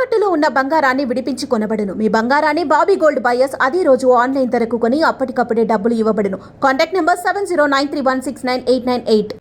తాకట్టులో ఉన్న బంగారాన్ని విడిపించి కొనబడును. మీ బంగారాన్ని బాబీ గోల్డ్ బయర్స్ అదే రోజు ఆన్లైన్ ధరకు కొని అప్పటికప్పుడే డబ్బులు ఇవ్వబడును. Contact number seven zero nine three one six nine eight nine eight.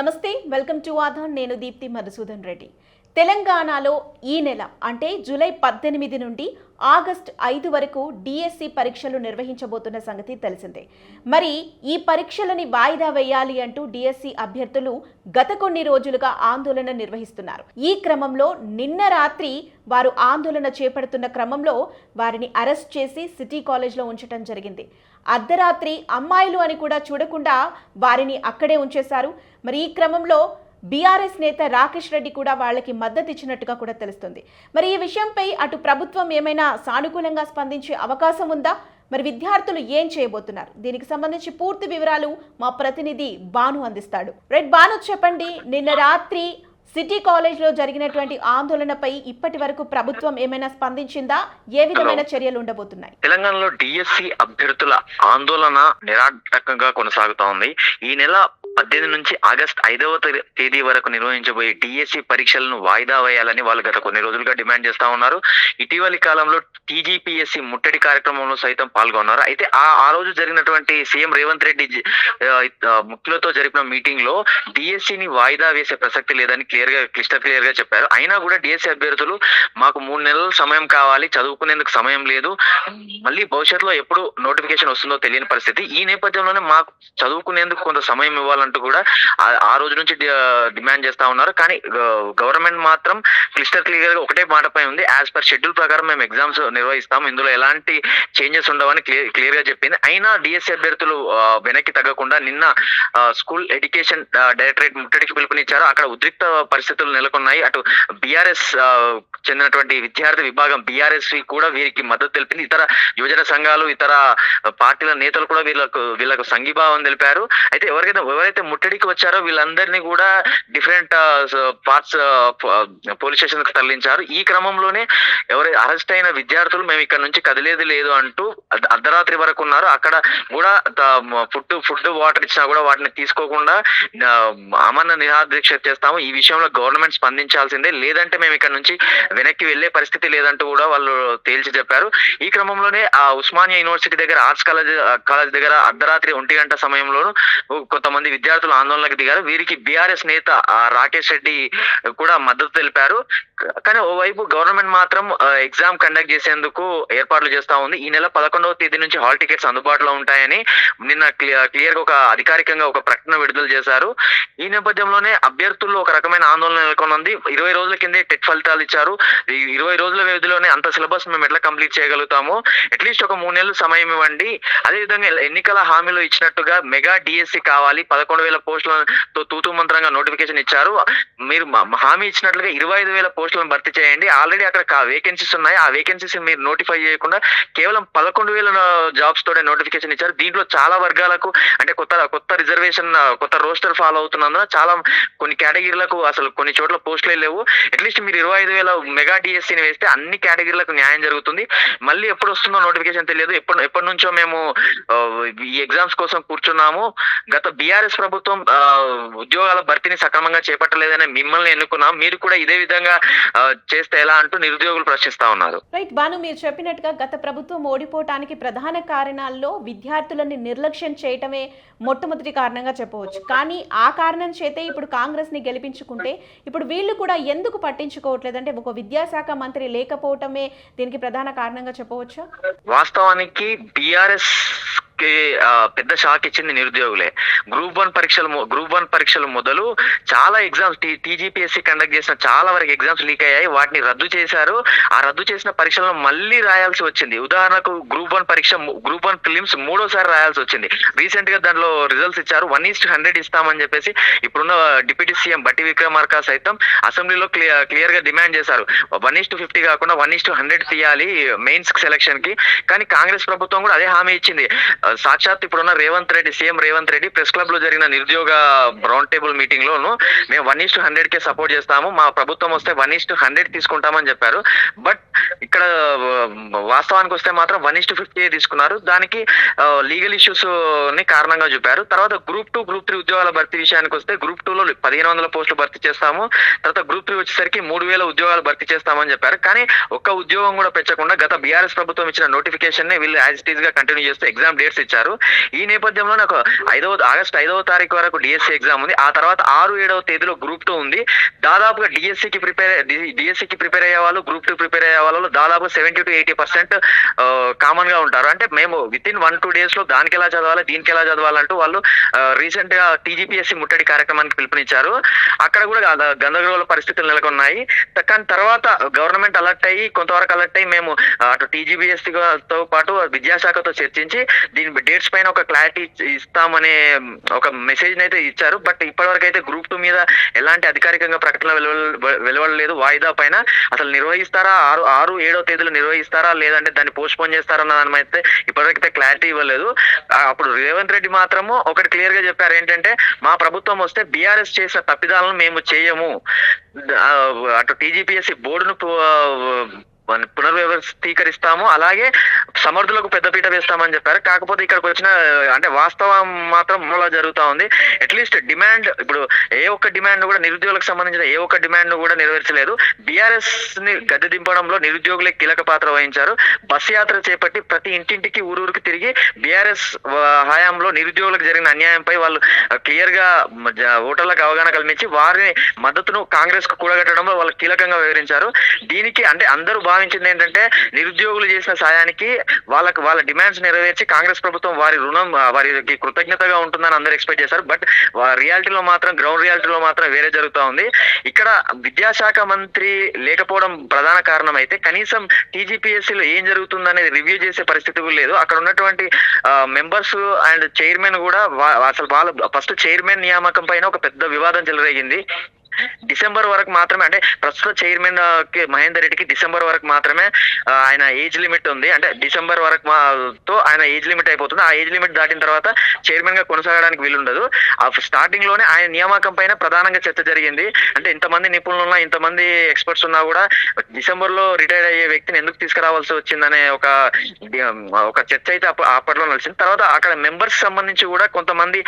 నమస్తే వెల్కమ్ టు ఆధార్. నేను దీప్తి మధుసూదన్ రెడ్డి. తెలంగాణలో ఈ నెల అంటే జూలై పద్దెనిమిది నుండి ఆగస్ట్ ఐదు వరకు డిఎస్సి పరీక్షలు నిర్వహించబోతున్న సంగతి తెలిసిందే. మరి ఈ పరీక్షలని వాయిదా వేయాలి అంటూ డిఎస్సి అభ్యర్థులు గత కొన్ని రోజులుగా ఆందోళన నిర్వహిస్తున్నారు. ఈ క్రమంలో నిన్న రాత్రి వారు ఆందోళన చేపడుతున్న క్రమంలో వారిని అరెస్ట్ చేసి సిటీ కాలేజ్లో ఉంచడం జరిగింది. అర్ధరాత్రి అమ్మాయిలు అని కూడా చూడకుండా వారిని అక్కడే ఉంచేశారు. మరి ఈ క్రమంలో బీఆర్ఎస్ నేత రాకేష్ రెడ్డి కూడా వాళ్ళకి మద్దతు ఇచ్చినట్టుగా కూడా తెలుస్తుంది. మరి ఈ విషయంపై అటు ప్రభుత్వం ఏమైనా సానుకూలంగా స్పందించే అవకాశం ఉందా? మరి విద్యార్థులు ఏం చేయబోతున్నారు? దీనికి సంబంధించి పూర్తి వివరాలు మా ప్రతినిధి బాను అందిస్తాడు. రైట్ బాను చెప్పండి. నిన్న రాత్రి సిటీ కాలేజ్లో జరిగినటువంటి ఆందోళనపై ఇప్పటి వరకు ప్రభుత్వం ఏమైనా స్పందించిందా? ఏ విధమైన చర్యలు ఉండబోతున్నాయి? తెలంగాణలో డిఎస్సి అభ్యర్థుల ఆందోళన నిరాటకంగా కొనసాగుతా ఉంది. ఈ నెల పద్దెనిమిది నుంచి ఆగస్ట్ ఐదవ తేదీ- తేదీ వరకు నిర్వహించబోయే డిఎస్సి పరీక్షలను వాయిదా వేయాలని వాళ్ళు గత కొన్ని రోజులుగా డిమాండ్ చేస్తా ఉన్నారు. ఇటీవలి కాలంలో టీజీపీఎస్సి ముట్టడి కార్యక్రమంలో సైతం పాల్గొన్నారు. అయితే ఆ ఆ రోజు జరిగినటువంటి సీఎం రేవంత్ రెడ్డి ముఖ్యులతో జరిపిన మీటింగ్లో డిఎస్సిని వాయిదా వేసే ప్రసక్తి లేదని క్లియర్గా క్లిస్టర్ క్లియర్గా చెప్పారు. అయినా కూడా డిఎస్సీ అభ్యర్థులు మాకు మూడు నెలల సమయం కావాలి చదువుకునేందుకు సమయం లేదు. మళ్ళీ భవిష్యత్తులో ఎప్పుడు నోటిఫికేషన్ వస్తుందో తెలియని పరిస్థితి. ఈ నేపథ్యంలోనే మాకు చదువుకునేందుకు కొంత సమయం ఇవ్వాలని అంటూ కూడా ఆ- రోజు నుంచి డిమాండ్ చేస్తా ఉన్నారు. కానీ గవర్నమెంట్ మాత్రం క్లిస్టర్ క్లియర్గా ఒకటే మాటపై ఉంది. యాజ్ పర్ షెడ్యూల్ ప్రకారం మేము ఎగ్జామ్స్ నిర్వహిస్తాం. ఇందులో ఎలాంటి చేంజెస్ ఉండవని క్లియర్ క్లియర్గా చెప్పింది. అయినా డిఎస్సి అభ్యర్థులు వెనక్కి తగ్గకుండా నిన్న స్కూల్ ఎడ్యుకేషన్ డైరెక్టరేట్ ముట్టడికి పిలుపునిచ్చారు. అక్కడ ఉద్రిక్త పరిస్థితులు నెలకొన్నాయి. అటు బీఆర్ఎస్ చెందినటువంటి విద్యార్థి విభాగం బీఆర్ఎస్ కూడా వీరికి మద్దతు తెలిపింది. ఇతర యువజన సంఘాలు ఇతర పార్టీల నేతలు కూడా వీళ్ళకు వీళ్ళకు సంఘీభావం తెలిపారు. అయితే ఎవరికైతే ఎవరైతే ముట్టడికి వచ్చారో వీళ్ళందరినీ కూడా డిఫరెంట్ పార్ట్స్ పోలీస్ స్టేషన్కు తరలించారు. ఈ క్రమంలోనే ఎవరై అరెస్ట్ అయిన విద్యార్థులు మేము ఇక్కడ నుంచి కదిలేదు లేదు అంటూ అర్ధరాత్రి వరకు ఉన్నారు. అక్కడ కూడా ఫుడ్ ఫుడ్ వాటర్ ఇచ్చినా కూడా వాటిని తీసుకోకుండా అమరణ నిరాదీక్ష చేస్తాము. ఈ విషయంలో గవర్నమెంట్ స్పందించాల్సిందే. లేదంటే మేము ఇక్కడ నుంచి వెనక్కి వెళ్ళే పరిస్థితి లేదంటూ కూడా వాళ్ళు తేల్చి చెప్పారు. ఈ క్రమంలోనే ఆ ఉస్మానియా యూనివర్సిటీ దగ్గర ఆర్ట్స్ కాలేజ్ కాలేజ్ దగ్గర అర్ధరాత్రి ఒంటి గంట సమయంలోనూ కొంతమంది విద్యార్థులు ఆందోళనకు దిగారు. వీరికి బీఆర్ఎస్ నేత రాకేష్ రెడ్డి కూడా మద్దతు తెలిపారు. కానీ ఓవైపు గవర్నమెంట్ మాత్రం ఎగ్జామ్ కండక్ట్ చేసేందుకు ఏర్పాట్లు చేస్తా ఉంది. ఈ నెల పదకొండవ తేదీ నుంచి హాల్ టికెట్స్ అందుబాటులో ఉంటాయని నిన్న క్లియర్గా ఒక అధికారికంగా ఒక ప్రకటన విడుదల చేశారు. ఈ నేపథ్యంలోనే అభ్యర్థుల్లో ఒక రకమైన ఆందోళన నెలకొంది ఇరవై రోజుల కిందే టెట్ ఫలితాలు ఇచ్చారు. ఇరవై రోజుల వ్యవధిలోనే అంత సిలబస్ మేము ఎట్లా కంప్లీట్ చేయగలుగుతాము? అట్లీస్ట్ ఒక మూడు నెలలు సమయం ఇవ్వండి. అదేవిధంగా ఎన్నికల హామీలో ఇచ్చినట్టుగా మెగా డిఎస్సి కావాలి. పదకొండు పదకొండు వేల పోస్టులతో తూతూ మంత్రంగా నోటిఫికేషన్ ఇచ్చారు. మీరు హామీ ఇచ్చినట్లుగా ఇరవై ఐదు వేల పోస్టులను భర్తీ చేయండి. ఆల్రెడీ అక్కడ వేకెన్సీస్ ఉన్నాయి. ఆ వేకెన్సీస్ మీరు నోటిఫై చేయకుండా కేవలం పదకొండు వేల జాబ్స్ తోనే నోటిఫికేషన్ ఇచ్చారు. దీంట్లో చాలా వర్గాలకు అంటే కొత్త కొత్త రిజర్వేషన్ కొత్త రోస్టర్ ఫాలో అవుతున్నందున చాలా కొన్ని కేటగిరీలకు అసలు కొన్ని చోట్ల పోస్టులే లేవు. అట్లీస్ట్ మీరు ఇరవై ఐదు వేల మెగా డిఎస్సీని వేస్తే అన్ని కేటగిరీలకు న్యాయం జరుగుతుంది. మళ్ళీ ఎప్పుడు వస్తుందో నోటిఫికేషన్ తెలియదు. ఎప్పటి ఎప్పటి నుంచో మేము ఈ ఎగ్జామ్స్ కోసం కూర్చున్నాము. గత బీఆర్ఎస్ ప్రభుత్వం ఆ, ఉద్యోగాల భర్తీని సక్రమంగా చేపట్టలేదని మిమ్మల్ని ఎన్నుకున్నాం. మీరు కూడా ఇదే విధంగా చేస్తే ఎలా అంటూ నిరుద్యోగులు ప్రశ్నిస్తా ఉన్నారు. రైట్ బాను మీరు చెప్పినట్టుగా గత ప్రభుత్వం ఓడిపోవటానికి ప్రధాన కారణాల్లో విద్యార్థులని నిర్లక్ష్యం చేయటమే మొట్టమొదటి కారణంగా చెప్పవచ్చు. కానీ ఆ కారణం చేతే ఇప్పుడు కాంగ్రెస్ని గెలిపించుకుంటే ఇప్పుడు వీళ్ళు కూడా ఎందుకు పట్టించుకోవట్లేదు? అంటే ఒక విద్యాశాఖ మంత్రి లేకపోవటమే దీనికి ప్రధాన కారణంగా చెప్పవచ్చా? వాస్తవానికి బీఆర్ఎస్ కి పెద్ద షాక్ ఇచ్చింది నిరుద్యోగులే. గ్రూప్ వన్ పరీక్షలు గ్రూప్ వన్ పరీక్షలు మొదలు చాలా ఎగ్జామ్స్ టీజీపీఎస్సీ కండక్ట్ చేసిన చాలా వరకు ఎగ్జామ్స్ లీక్ అయ్యాయి. వాటిని రద్దు చేశారు. ఆ రద్దు చేసిన పరీక్షలను మళ్ళీ రాయాల్సి వచ్చింది. ఉదాహరణకు గ్రూప్ వన్ పరీక్ష గ్రూప్ వన్ ఫిలిమ్స్ మూడోసారి రాయాల్సి వచ్చింది. రీసెంట్గా దాంట్లో రిజల్ట్స్ ఇచ్చారు. వన్ ఈస్ట్ హండ్రెడ్ ఇస్తామని చెప్పేసి ఇప్పుడున్న డిప్యూటీ సీఎం బట్టి విక్రమార్క సైతం అసెంబ్లీలో క్లియర్ క్లియర్గా డిమాండ్ చేశారు. వన్ ఈస్ట్ ఫిఫ్టీ కాకుండా వన్ ఈస్ట్ హండ్రెడ్ తీయాలి మెయిన్స్ సెలక్షన్కి కానీ కాంగ్రెస్ ప్రభుత్వం కూడా అదే హామీ ఇచ్చింది. సాక్షాత్ ఇప్పుడున్న రేవంత్ రెడ్డి సీఎం రేవంత్ రెడ్డి ప్రెస్ క్లబ్లో జరిగిన నిరుద్యోగ రౌండ్ టేబుల్ మీటింగ్ లోను మేము వన్ ఈస్ టు హండ్రెడ్ కే సపోర్ట్ చేస్తాము. మా ప్రభుత్వం వస్తే వన్ ఈస్ టు హండ్రెడ్ తీసుకుంటామని చెప్పారు. బట్ ఇక్కడ వాస్తవానికి వస్తే మాత్రం వన్ ఇస్ టు ఫిఫ్టీ తీసుకున్నారు. దానికి లీగల్ ఇష్యూస్ని కారణంగా చూపారు. తర్వాత గ్రూప్ టూ గ్రూప్ త్రీ ఉద్యోగాల భర్తీ విషయానికి వస్తే గ్రూప్ టూ లో పదిహేను వందల పోస్టులు భర్తీ చేస్తాము. తర్వాత గ్రూప్ త్రీ వచ్చేసరికి మూడు వేల ఉద్యోగాలు భర్తీ చేస్తామని చెప్పారు. కానీ ఒక్క ఉద్యోగం కూడా పెంచకుండా గత బీఆర్ఎస్ ప్రభుత్వం ఇచ్చిన నోటిఫికేషన్ని వీళ్ళు యాజ్ ఇట్గా కంటిన్యూ చేస్తూ ఎగ్జామ్ డేట్స్ ఇచ్చారు. ఈ నేపథ్యంలో నాకు ఐదవ ఆగస్ట్ ఐదవ తారీఖు వరకు డిఎస్సి ఎగ్జామ్ ఉంది. ఆ తర్వాత ఆరు ఏడవ తేదీలో గ్రూప్ టూ ఉంది. దాదాపుగా డిఎస్సికి ప్రిపేర్ డిఎస్సికి ప్రిపేర్ అయ్యే వాళ్ళు గ్రూప్ టూ ప్రిపేర్ అయ్యే వాళ్ళు దాదాపు సెవెంటీ టు ఎయిటీ పర్సెంట్ కామన్గా ఉంటారు. అంటే మేము విత్ ఇన్ వన్ టూ డేస్లో దానికి ఎలా చదవాలి దీనికి ఎలా చదవాలంటూ వాళ్ళు uh, రీసెంట్గా టీజీపీఎస్సీ ముట్టడి కార్యక్రమానికి పిలుపునిచ్చారు. అక్కడ కూడా గందరగోళ పరిస్థితులు నెలకొన్నాయి. కానీ తర్వాత uh, గవర్నమెంట్ అలర్ట్ అయ్యి కొంతవరకు అలర్ట్ అయ్యి మేము uh, అటు టీజీబీఎస్సీ తో పాటు విద్యాశాఖతో చర్చించి దీని డేట్స్ పైన ఒక క్లారిటీ ఇస్తామనే ఒక మెసేజ్ అయితే ఇచ్చారు. బట్ ఇప్పటివరకు అయితే గ్రూప్ టూ మీద ఎలాంటి అధికారికంగా ప్రకటన వెలువ- వెలువడలేదు. వాయిదా పైన అసలు నిర్వహిస్తారా? ఆరు ఆరు ఏడో తేదీలు నిర్వహిస్తారా లేదంటే దాన్ని పోస్ట్ పోన్ చేస్తారన్న దాని అయితే ఇప్పటివరకు ఇవ్వలేదు. ఇవ్వలేదు అప్పుడు రేవంత్ రెడ్డి మాత్రము ఒకటి క్లియర్గా చెప్పారు. ఏంటంటే మా ప్రభుత్వం వస్తే బీఆర్ఎస్ చేసిన తప్పిదాలను మేము చేయము. అటు టీజీపీఎస్సీ బోర్డును పునర్వ్యవస్థీకరిస్తాము. అలాగే సమర్థులకు పెద్దపీట వేస్తామని చెప్పారు. కాకపోతే ఇక్కడికి వచ్చిన అంటే వాస్తవం మాత్రం మూలా జరుగుతా ఉంది. అట్లీస్ట్ డిమాండ్ ఇప్పుడు ఏ ఒక్క డిమాండ్ కూడా నిరుద్యోగులకు సంబంధించిన ఏ ఒక్క డిమాండ్ కూడా నెరవేర్చలేదు. బీఆర్ఎస్ని గద్దె దింపడంలో నిరుద్యోగులే కీలక పాత్ర వహించారు. బస్సు యాత్ర చేపట్టి ప్రతి ఇంటింటికి ఊరూరికి తిరిగి బీఆర్ఎస్ హయాంలో నిరుద్యోగులకు జరిగిన అన్యాయంపై వాళ్ళు క్లియర్గా ఓటర్లకు అవగాహన కల్పించి వారి మద్దతును కాంగ్రెస్కు కూడగట్టడంలో వాళ్ళు కీలకంగా వివరించారు దీనికి అంటే అందరూ భావించింది ఏంటంటే నిరుద్యోగులు చేసిన సాయానికి వాళ్ళకి వాళ్ళ డిమాండ్స్ నెరవేర్చి కాంగ్రెస్ ప్రభుత్వం వారి రుణం వారికి కృతజ్ఞతగా ఉంటుందని అందరూ ఎక్స్పెక్ట్ చేశారు. బట్ రియాలిటీలో మాత్రం గ్రౌండ్ రియాలిటీలో మాత్రం వేరే జరుగుతూ ఉంది. ఇక్కడ విద్యాశాఖ మంత్రి లేకపోవడం ప్రధాన కారణం అయితే కనీసం టీజీపీఎస్సీలో లో ఏం జరుగుతుందనేది రివ్యూ చేసే పరిస్థితి కూడా లేదు. అక్కడ ఉన్నటువంటి మెంబర్స్ అండ్ చైర్మన్ కూడా అసలు వాళ్ళ ఫస్ట్ చైర్మన్ నియామకం పైన ఒక పెద్ద వివాదం చెలరేగింది. డిసెంబర్ వరకు మాత్రమే అంటే ప్రస్తుత చైర్మన్కి మహేందర్ రెడ్డికి డిసెంబర్ వరకు మాత్రమే ఆయన ఏజ్ లిమిట్ ఉంది. అంటే డిసెంబర్ వరకు మా- తో ఆయన ఏజ్ లిమిట్ అయిపోతుంది. ఆ ఏజ్ లిమిట్ దాటిన తర్వాత చైర్మన్గా కొనసాగడానికి వీలుండదు. ఆ స్టార్టింగ్లోనే ఆయన నియామకం పైన ప్రధానంగా చర్చ జరిగింది. అంటే ఇంతమంది నిపుణులు ఉన్నా ఇంతమంది ఎక్స్పర్ట్స్ ఉన్నా కూడా డిసెంబర్లో రిటైర్ అయ్యే వ్యక్తిని ఎందుకు తీసుకురావాల్సి వచ్చిందనే ఒక ఒక చర్చ అయితే అప్పట్లో నడిచింది. తర్వాత అక్కడ మెంబర్స్ సంబంధించి కూడా కొంతమంది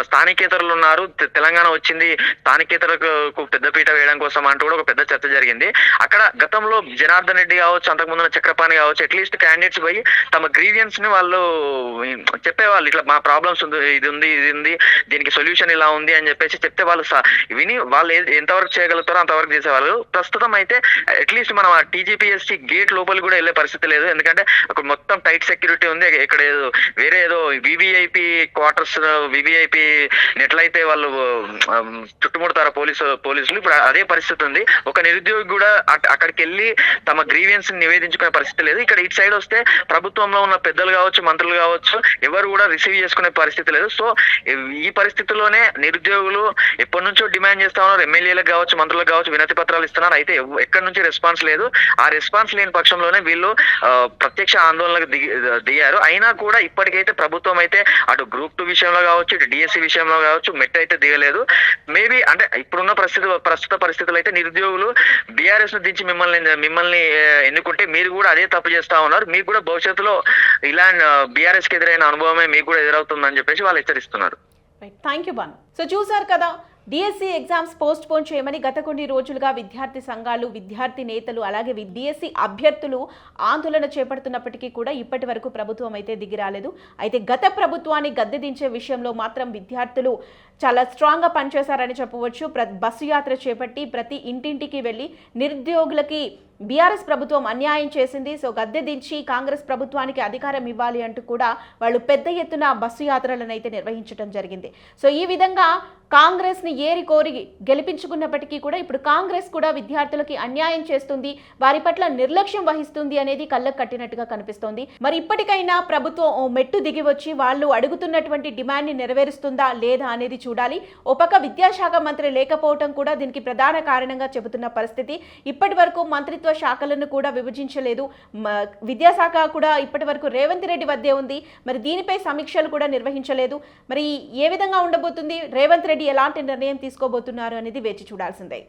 స్థానికేతరులు ఉన్నారు. తెలంగాణ వచ్చింది. స్థానికేతరులకు పెద్దపీట వేయడం కోసం అంటూ కూడా ఒక పెద్ద చర్చ జరిగింది. అక్కడ గతంలో జనార్దన్ రెడ్డి కావచ్చు అంతకుముందు చక్రపాణి కావచ్చు అట్లీస్ట్ క్యాండిడేట్స్ పోయి తమ గ్రీవియన్స్ని వాళ్ళు చెప్పేవాళ్ళు. ఇట్లా మా ప్రాబ్లమ్స్ ఉంది ఇది ఉంది ఇది ఉంది దీనికి సొల్యూషన్ ఇలా ఉంది అని చెప్పేసి చెప్తే వాళ్ళు విని వాళ్ళు ఎంతవరకు చేయగలుగుతారో అంతవరకు చేసేవాళ్ళు. ప్రస్తుతం అయితే అట్లీస్ట్ మనం ఆ టీజీపీఎస్సీ గేట్ లోపలికి కూడా వెళ్ళే పరిస్థితి లేదు. ఎందుకంటే అక్కడ మొత్తం టైట్ సెక్యూరిటీ ఉంది. ఇక్కడ ఏదో వేరే ఏదో వివిఐపి క్వార్టర్స్ వివిఐపి నెట్లయితే వాళ్ళు చుట్టుముడతారు పోలీసు పోలీసులు ఇప్పుడు అదే పరిస్థితి ఉంది. ఒక నిరుద్యోగి కూడా అట్- అక్కడికి వెళ్ళి తమ గ్రీవియన్స్ నివేదించుకునే పరిస్థితి లేదు. ఇక్కడ ఇటు సైడ్ వస్తే ప్రభుత్వంలో ఉన్న పెద్దలు కావచ్చు మంత్రులు కావచ్చు ఎవరు కూడా రిసీవ్ చేసుకునే పరిస్థితి లేదు. సో ఈ పరిస్థితుల్లోనే నిరుద్యోగులు ఎప్పటి నుంచో డిమాండ్ చేస్తా ఉన్నారు. ఎమ్మెల్యేలకు కావచ్చు మంత్రులకు కావచ్చు వినతి పత్రాలు ఇస్తున్నారు. అయితే ఎక్కడి నుంచి రెస్పాన్స్ లేదు. ఆ రెస్పాన్స్ లేని పక్షంలోనే వీళ్ళు ప్రత్యక్ష ఆందోళనకు దిగి దిగారు. అయినా కూడా ఇప్పటికైతే ప్రభుత్వం అయితే అటు గ్రూప్ టూ విషయంలో కావచ్చు ఇటు డిఎస్సి విషయంలో కావచ్చు మెట్ అయితే దిగలేదు. మేబీ అంటే ఇప్పుడున్న పరిస్థితి ప్రస్తుత పరిస్థితులు అయితే నిరుద్యోగులు బీఆర్ఎస్ను దించి మిమ్మల్ని మిమ్మల్ని ఎన్నుకుంటే మీరు కూడా అదే తప్పు చేస్తా ఉన్నారు. మీకు కూడా భవిష్యత్తులో ఇలా బీఆర్ఎస్కి ఎదురైన అనుభవమే మీకు కూడా ఎదురవుతుందని చెప్పేసి వాళ్ళు హెచ్చరిస్తున్నారు. థ్యాంక్ యూ బాను సో చూసారు కదా డిఎస్సి ఎగ్జామ్స్ పోస్ట్ పోన్ చేయమని గత కొన్ని రోజులుగా విద్యార్థి సంఘాలు విద్యార్థి నేతలు అలాగే డిఎస్సి అభ్యర్థులు ఆందోళన చేపడుతున్నప్పటికీ కూడా ఇప్పటి వరకు ప్రభుత్వం అయితే దిగిరాలేదు అయితే గత ప్రభుత్వాన్ని గద్దె దించే విషయంలో మాత్రం విద్యార్థులు చాలా స్ట్రాంగ్గా పనిచేశారని చెప్పవచ్చు. ప్ర బస్సు యాత్ర చేపట్టి ప్రతి ఇంటింటికి వెళ్ళి నిరుద్యోగులకి బీఆర్ఎస్ ప్రభుత్వం అన్యాయం చేసింది సో గద్దె దించి కాంగ్రెస్ ప్రభుత్వానికి అధికారం ఇవ్వాలి అంటూ కూడా వాళ్ళు పెద్ద ఎత్తున బస్సు యాత్రలను అయితే నిర్వహించడం జరిగింది. సో ఈ విధంగా కాంగ్రెస్ని ఏరి కోరి గెలిపించుకున్నప్పటికీ కూడా ఇప్పుడు కాంగ్రెస్ కూడా విద్యార్థులకి అన్యాయం చేస్తుంది వారి పట్ల నిర్లక్ష్యం వహిస్తుంది అనేది కళ్ళకు కట్టినట్టుగా కనిపిస్తోంది. మరి ఇప్పటికైనా ప్రభుత్వం ఓ మెట్టు దిగి వచ్చి వాళ్ళు అడుగుతున్నటువంటి డిమాండ్ని నెరవేరుస్తుందా లేదా అనేది చూడాలి. ఓ పక్క విద్యాశాఖ మంత్రి లేకపోవటం కూడా దీనికి ప్రధాన కారణంగా చెబుతున్న పరిస్థితి. ఇప్పటి వరకు మంత్రిత్వ ప్రభుత్వ శాఖలను కూడా విభజించలేదు. విద్యాశాఖ కూడా ఇప్పటి వరకు రేవంత్ రెడ్డి వద్దే ఉంది. మరి దీనిపై సమీక్షలు కూడా నిర్వహించలేదు. మరి ఏ విధంగా ఉండబోతుంది? రేవంత్ రెడ్డి ఎలాంటి నిర్ణయం తీసుకోబోతున్నారు అనేది వేచి చూడాల్సిందే.